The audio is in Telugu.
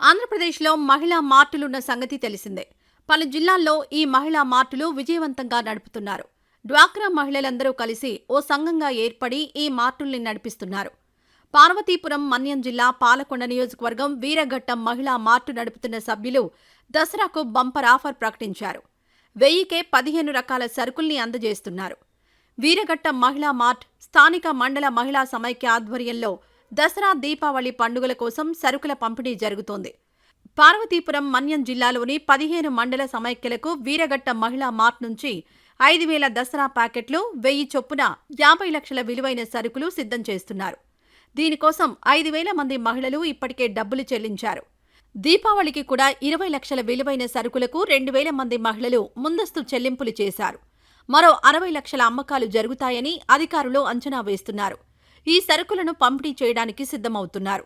ఆంధ్రప్రదేశ్లో మహిళా మార్టులున్న సంగతి తెలిసిందే. పలు జిల్లాల్లో ఈ మహిళా మార్టులు విజయవంతంగా నడుపుతున్నారు. డ్వాక్రా మహిళలందరూ కలిసి ఓ సంఘంగా ఏర్పడి ఈ మార్టుల్ని నడిపిస్తున్నారు. పార్వతీపురం మన్యం జిల్లా పాలకొండ నియోజకవర్గం వీరఘట్టం మహిళా మార్టు నడుపుతున్న సభ్యులు దసరాకు బంపర్ ఆఫర్ ప్రకటించారు. వెయ్యికే పదిహేను రకాల సరుకుల్ని అందజేస్తున్నారు. వీరఘట్టం మహిళా మార్ట్ స్థానిక మండల మహిళా సమైక్య ఆధ్వర్యంలో దసరా దీపావళి పండుగల కోసం సరుకుల పంపిణీ జరుగుతోంది. పార్వతీపురం మన్యం జిల్లాలోని పదిహేను మండల సమైక్యలకు వీరగట్ట మహిళా మార్ట్ నుంచి ఐదు వేల దసరా ప్యాకెట్లు వెయ్యి చొప్పున యాభై లక్షల విలువైన సరుకులు సిద్ధం చేస్తున్నారు. దీనికోసం ఐదు వేల మంది మహిళలు ఇప్పటికే డబ్బులు చెల్లించారు. దీపావళికి కూడా ఇరవై లక్షల విలువైన సరుకులకు రెండు వేల మంది మహిళలు ముందస్తు చెల్లింపులు చేశారు. మరో అరవై లక్షల అమ్మకాలు జరుగుతాయని అధికారులు అంచనా వేస్తున్నారు. ఈ సరుకులను పంపిణీ చేయడానికి సిద్ధమవుతున్నారు.